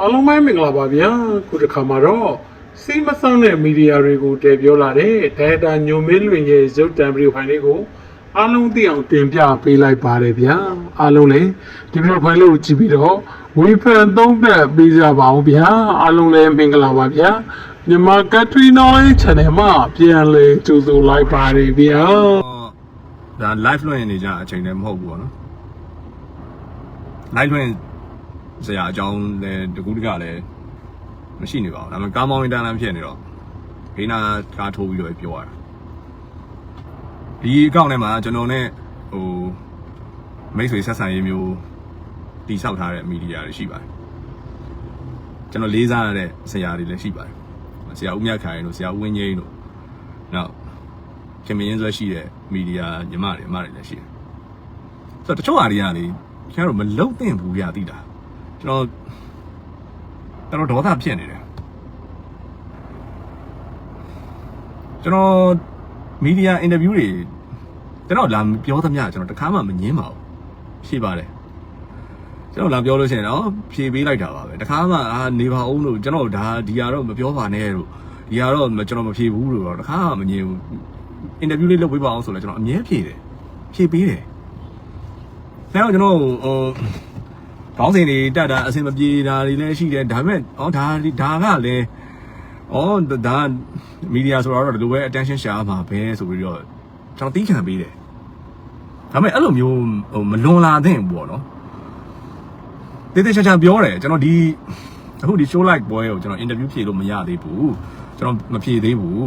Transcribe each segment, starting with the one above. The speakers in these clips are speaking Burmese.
အားလုံးပဲမင်္ဂလာပါဗျာခုတစ်ခါမှာတော့စီးမဆောင်တဲ့မီဒီယာတွေကိုတည်ပြောလာတဲ့ဒိုင်တာညိုမင်းလွင်ရဲ့ရုပ်တံဗီဒီယိုဖိုင်လေးကိုအားလုံးသိအောင်တင်ပြပေးလိုက်ပါတယ်ဗျာအားလုံးလည်းဒီဗီဒီယိုဖိုင်လေးကိုကြည့်ပြီးတော့ဝေဖန်သုံးသပ်ပေးကြပါအောင်ဗျာအားလုံးလည်းမင်္ဂလာပါဗျာမြန်မာ Country Knowledge Channel မှာပြန်လည်ကြိုဆိုလိုက်ပါတယ်ဗျာဒါ live လွှင့်နေကြအချိန်လည်းမဟုတ်ဘူးပေါ့နော် live လွှင့် စရာအကြောင်းလည်းတကူးတကလည်းမရှိနေပါဘူးဒါပေမဲ့ကားမောင်းရင်တန်းလန်းဖြစ်နေတော့ဘေးနာကားထိုးပြီးတော့ပြောရတာဒီအကောင့်ထဲမှာကျွန်တော်နဲ့ဟိုမိတ်ဆွေဆက်ဆံရေးမျိုးတိဆောက်ထားတဲ့မီဒီယာတွေရှိပါတယ်ကျွန်တော်လေးစားရတဲ့ဆရာတွေလည်းရှိပါတယ်ဆရာဦးမြတ်ခိုင်တို့ဆရာဦးဝင်းငိမ့်တို့နောက်ခင်မင်းဆွဲရှိတဲ့မီဒီယာညီမတွေအမတွေလည်းရှိတယ်။ဆိုတော့တချို့ဟာတွေကလေကျွန်တော်တို့မလုံသင့်ဘူးရသိတာ။ ကျွန်တော်တော်ဒေါသဖြစ်နေတယ်။ကျွန်တော်မီဒီယာအင်တာဗျူးတွေကျွန်တော်လာပြောသမျှကျွန်တော်တခါမှမငင်းပါဘူး။ဖြေပါတယ်။ကျွန်တော်လာပြောလို့ရှိရင်တော့ဖြေပေးလိုက်တာပါပဲ။တခါမှအာနေပါအောင်လို့ကျွန်တော်ဒါဒီဟာတော့မပြောပါနဲ့လို့ဒီဟာတော့ကျွန်တော်မဖြေဘူးလို့တော့တခါမှမငင်းဘူး။အင်တာဗျူးလေးလုပ်ပေးပါအောင်ဆိုလဲကျွန်တော်အမြဲဖြေတယ်ဖြေပေးတယ်ဒါတော့ကျွန်တော်ဟို ခေါင်းစဉ်တွေတက်တာအဆင်မပြေတာတွေလည်းရှိတယ်ဒါပေမဲ့ဩဒါဒါကလည်းဩဒါမီဒီယာဆိုတော့ဒီလိုပဲ attention ရှာမှာပဲဆိုပြီးတော့ကျွန်တော်တီးခံပေးတယ်ဒါပေမဲ့အဲ့လိုမျိုးဟိုမလွန်လာသင့်ဘူးပေါ့နော်တေးသေးချာချာပြောတယ်ကျွန်တော်ဒီအခုဒီ show like ပွဲကိုကျွန်တော် interview ဖြေလို့မရသေးဘူးကျွန်တော်မဖြေသေးဘူး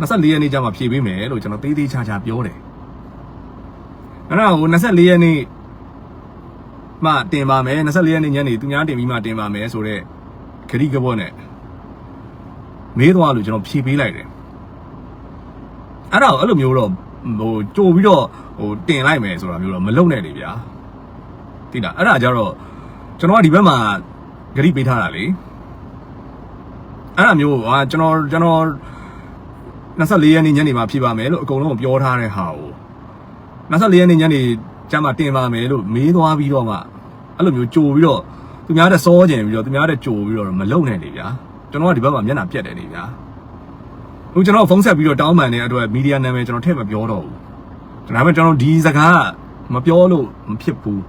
24ရက်နေ့ကျမှဖြည့်ပေးမယ်လို့ကျွန်တော်သေးသေးချာချာပြောတယ်။အဲ့တော့ဟို24ရက်နေ့ မှတင်ပါမယ်24ရက်နေ့ညနေသူများတင်ပြီးမှတင်ပါမယ်ဆိုတော့ခရီးကဘောနဲ့မေးသွားလို့ကျွန်တော်ဖြည့်ပေးလိုက်တယ်။အဲ့တော့အဲ့လိုမျိုးတော့ဟိုကြိုပြီးတော့ဟိုတင်လိုက်မယ်ဆိုတာမျိုးတော့မလုပ်နဲ့လေဗျာ။သိလားအဲ့ဒါကြတော့ကျွန်တော်ကဒီဘက်မှာဂရိပေးထားတာလေ။အဲ့ဒါမျိုးဟာကျွန်တော်ကျွန်တော်24ရက်နေ့ညနေမှာဖြစ်ပါမယ်လို့အကုန်လုံးပြောထားတဲ့ဟာကို24ရက်နေ့ညနေ ကျမှတင်ပါမယ်လို့မေးသွားပြီးတော့မှအဲ့လိုမျိုးကြိုပြီးတော့သူများတဲ့စောကျင်ပြီးတော့သူများတဲ့ကြိုပြီးတော့မလုံနဲ့လေဗျာကျွန်တော်ကဒီဘက်မှာမျက်နှာပြက်တယ်လေဗျာဟိုကျွန်တော်ဖုန်းဆက်ပြီးတော့တောင်းပန်တဲ့အတွက်မီဒီယာနာမည်ကျွန်တော်ထည့်မပြောတော့ဘူးဒါပေမဲ့ကျွန်တော်ဒီစကားမပြောလို့မဖြစ်ဘူး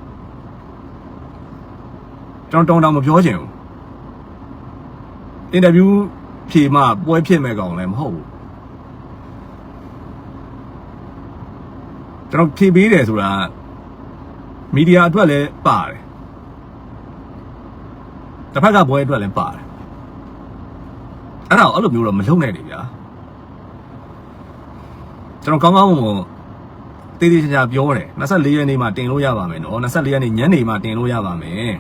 ကျွန်တော်တောင်းတောင်းမပြောချင်ဘူးအင်တာဗျူးဖြေမှပွဲဖြစ်မဲ့ကောင်လည်းမဟုတ်ဘူးကျွန်တော်ဖြေပေးတယ်ဆိုတာ မီဒီယာအတွက်လည်းပါတယ်တစ်ဖက်ကဘွဲအတွက်လည်းပါတယ်အဲ့ဒါကိုအဲ့လိုမျိုးတော့မလုပ်နိုင်လေဗျာကျွန်တော်ကောင်းကောင်းမွန်မွန်တေးသေးချာချာပြောတယ်24ရက်နေ့မှတင်လို့ရပါမယ်နော်24ရက်နေ့ညနေမှတင်လို့ရပါမယ်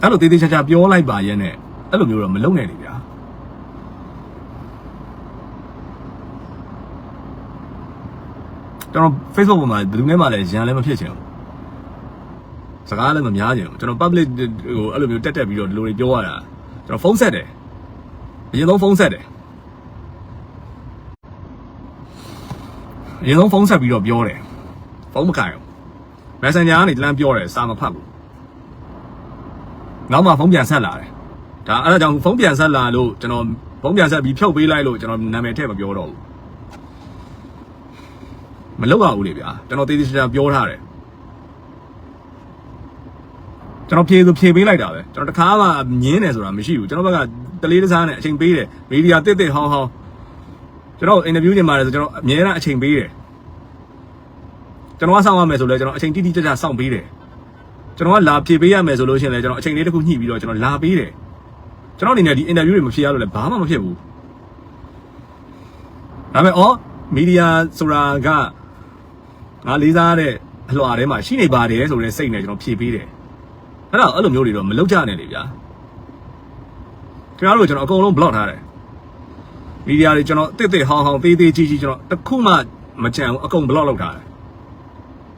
အဲ့လိုတေးသေးချာချာပြောလိုက်ပါရဲ့နဲ့အဲ့လိုမျိုးတော့မလုပ်နိုင်လေဗျာ ကျွန်တော် Facebook ပေါ်မှာဘယ်သူမှမလည်းရန်လည်းမဖြစ်ချင်ဘူးစကားလည်းမများချင်ဘူးကျွန်တော် public ဟိုအဲ့လိုမျိုးတက်တက်ပြီးတော့ဒီလိုတွေပြောရတာကျွန်တော်ဖုန်းဆက်တယ်အရင်ဆုံးဖုန်းဆက်တယ်အရင်ဆုံးဖုန်းဆက်ပြီးတော့ပြောတယ်ဖုန်းမကင်ဘူး Messenger ကနေလမ်းပြောတယ်စာမဖတ်ဘူးနောက်မှဖုန်းပြန်ဆက်လာတယ်ဒါအဲ့ဒါကြောင့်ဖုန်းပြန်ဆက်လာလို့ကျွန်တော်ဖုန်းပြန်ဆက်ပြီးဖြုတ်ပေးလိုက်လို့ကျွန်တော်နာမည်ထည့်မပြောတော့ဘူး မလောက်ရဘူးလေဗျာကျွန်တော်တေးသေးချာချာပြောထားတယ်ကျွန်တော်ဖြေဆိုဖြေပေးလိုက်တာပဲကျွန်တော်တခါမှညင်းတယ်ဆိုတာမရှိဘူးကျွန်တော်ဘက်ကတလေးတစားနဲ့အချိန်ပေးတယ်မီဒီယာတစ်တစ်ဟောင်းဟောင်းကျွန်တော်အင်တာဗျူးနေမှာလဲဆိုကျွန်တော်အများအားအချိန်ပေးတယ်ကျွန်တော်ကစောင့်ရမယ်ဆိုလဲကျွန်တော်အချိန်တိတိကျကျစောင့်ပေးတယ်ကျွန်တော်ကလာဖြေပေးရမယ်ဆိုလို့ရှိရင်လဲကျွန်တော်အချိန်လေးတစ်ခုညှိပြီးတော့ကျွန်တော်လာပေးတယ်ကျွန်တော်အနေနဲ့ဒီအင်တာဗျူးတွေမဖြေရလို့လဲဘာမှမဖြစ်ဘူးဒါပေမဲ့အော်မီဒီယာဆိုတာက ငါလေးစားတဲ့အလှော်ထဲမှာရှိနေပါတယ်ဆိုတဲ့စိတ်နဲ့ကျွန်တော်ဖြည့်ပေးတယ်အဲ့တော့အဲ့လိုမျိုးတွေတော့မလုပ်ကြနဲ့လေဗျာခင်ဗျားတို့ကျွန်တော်အကုန်လုံး block ထားတယ်မီဒီယာတွေကျွန်တော်တစ်တစ်ဟောင်းဟောင်းသေးသေးကြီးကြီးကျွန်တော်တစ်ခုမှမကြံဘူးအကုန် block လုပ်ထားတယ်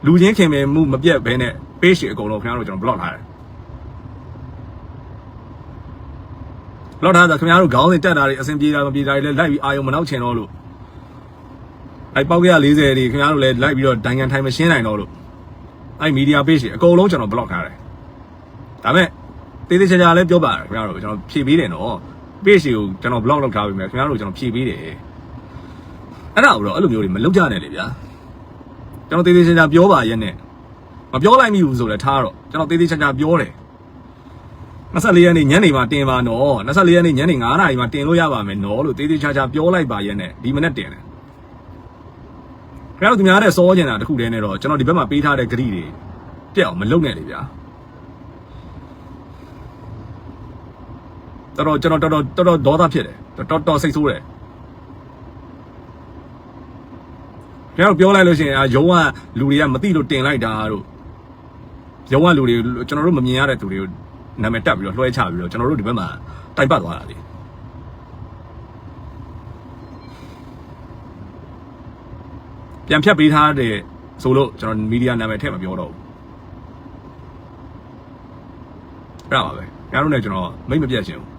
လူချင်းခင်မင်မှုမပြတ်ဘဲနဲ့ page တွေအကုန်လုံးခင်ဗျားတို့ကျွန်တော် block ထားတယ် block ထားတာခင်ဗျားတို့ခေါင်းစဉ်တက်တာတွေအဆင်ပြေတာမပြေတာတွေလည်းလိုက်ပြီးအာယုံမနောက်ချင်တော့လို့ အဲ့ပေါက်ကရ40တွေခင်ဗျားတို့လည်းလိုက်ပြီးတော့ဒိုင်ငံထိုင်မရှင်းနိုင်တော့လို့အဲ့မီဒီယာ page တွေအကုန်လုံးကျွန်တော် block ထားတယ်ဒါပေမဲ့တေးသေးချာချာလည်းပြောပါခင်ဗျားတို့ကျွန်တော်ဖြည့်ပေးတယ်နော် page ကိုကျွန်တော် blog လုပ်ထားပြီးမယ်ခင်ဗျားတို့ကျွန်တော်ဖြည့်ပေးတယ်အဲ့ဒါတော့အဲ့လိုမျိုးတွေမလုပ်ကြနဲ့လေဗျာကျွန်တော်တေးသေးချာချာပြောပါရဲ့နဲ့မပြောလိုက်မိဘူးဆိုလဲထားတော့ကျွန်တော်တေးသေးချာချာပြောတယ်24ရက်နေ့ညနေမှာတင်ပါနော်24ရက်နေ့ညနေ9နာရီမှာတင်လို့ရပါမယ်နော်လို့တေးသေးချာချာပြောလိုက်ပါရဲ့နဲ့ဒီမနေ့တင်တယ် ခင်ဗျားတို့သူများတဲ့စောကျင်တာတခုတည်းနဲ့တော့ကျွန်တော်ဒီဘက်မှာပေးထားတဲ့ဂရိတွေပြက်အောင်မလုပ်နဲ့လေဗျာတော်တော်ကျွန်တော်တော်တော်တော်တော်ဒေါသဖြစ်တယ်တော်တော်စိတ်ဆိုးတယ်ကျွန်တော်ပြောလိုက်လို့ရှိရင်အာယုံကလူတွေကမသိလို့တင်လိုက်တာတို့ယုံကလူတွေကျွန်တော်တို့မမြင်ရတဲ့သူတွေကိုနာမည်တက်ပြီးတော့လွှဲချပြီးတော့ကျွန်တော်တို့ဒီဘက်မှာတိုင်ပတ်သွားတာလေ ပြန်ဖြတ်ပေးထားတဲ့ဆိုလို့ကျွန်တော်မီဒီယာနာမည်ထည့်မပြောတော့ဘူးအဲ့ဒါပါပဲကျွန်တော်တို့နဲ့ကျွန်တော်မိတ်မပြတ်ချင်ဘူး